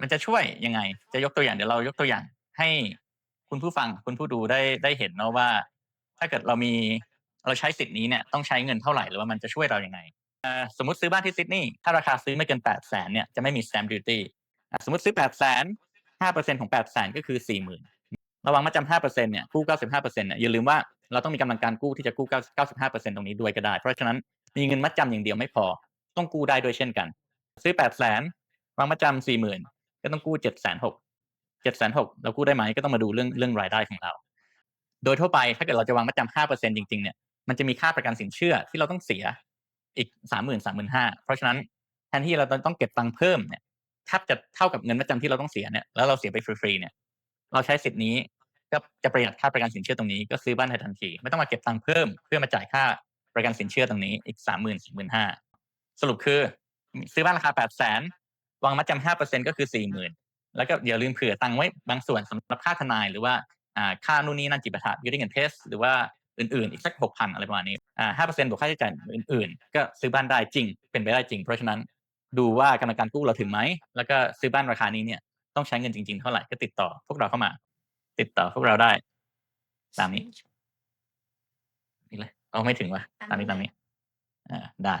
มันจะช่วยยังไง จะยกตัวอย่างเดี๋ยวเรายกตัวอย่าง ให้คุณผู้ฟังคุณผู้ดูได้ได้เห็นเนาะว่า ถ้าเกิดเรามีเราใช้สิทธิ์นี้เนี่ยต้องใช้เงินเท่าไหร่หรือว่ามันจะช่วยเรายังไงสมมติซื้อบ้านที่ซิดนีย์ถ้าราคาซื้อไม่เกิน800,000เนี่ยจะไม่มี Stamp Duty สมมติซื้อ800,000 5%ของ800,000ก็คือ 40,000ระวังมัดจำ5%เนี่ยกู้ 95%เนี่ยอย่าลืมว่าเราต้องมีกำลังการกู้ที่จะกู้ 95%ตรงนี้ด้วยก็ได้ เพราะฉะนั้นมีเงินมัดจำอย่างเดียวไม่พอ ต้องกู้ได้ด้วยเช่นกัน ซื้อ800,000วางมัดจำ40,000 ก็ต้องกู้760,000 760,000เรากู้ได้ไหมก็ต้องมาดูเรื่องเรื่องรายได้ของเรา โดยทั่วไปถ้าเกิดเราจะวางมัดจำ5%จริงๆเนี่ยมันจะมีค่าประกันสินเชื่อที่เราต้องเสียอีก30,000 35,000เพราะฉะนั้นแทนที่เราจะต้องเก็บตังค์เพิ่มเนี่ยแทบจะเท่ากับเงินมัดจำที่เราต้องเสียเนี่ยแล้วเราเสียไปฟรีๆเนี่ย เราใช้สิทธิ์นี้ก็จะประหยัดค่าประกันสินเชื่อตรงนี้ก็ซื้อบ้านได้ทันที ไม่ต้องมาเก็บตังค์เพิ่มเพื่อมาจ่ายค่าประกันสินเชื่อตรงนี้อีก30,000 45,000สรุปคือ ซื้อบ้านราคา800,000 วางมัดจำ5%ก็คือ40,000แล้วก็อย่าลืมเผื่อตังค์ไว้บางส่วนสำหรับค่าทนายหรือว่าอ่าค่านู่นนี่นั่นจิปาถะ building and test หรือว่าอื่นๆ อีกสัก6,000อะไรประมาณนี้อ่า5%บวกค่าใช้จ่ายอื่นๆ ก็ซื้อบ้านได้จริง เป็นไปได้จริง เพราะฉะนั้นดูว่ากำลังการกู้เราถึงไหม แล้วก็ซื้อบ้านราคานี้เนี่ยต้องใช้เงินจริงๆ เท่าไรก็ติดต่อพวกเราเข้ามา ติดต่อพวกเราได้ ตามนี้นี่เลยอ้าวไม่ถึงว่ะตามนี้ๆอาได้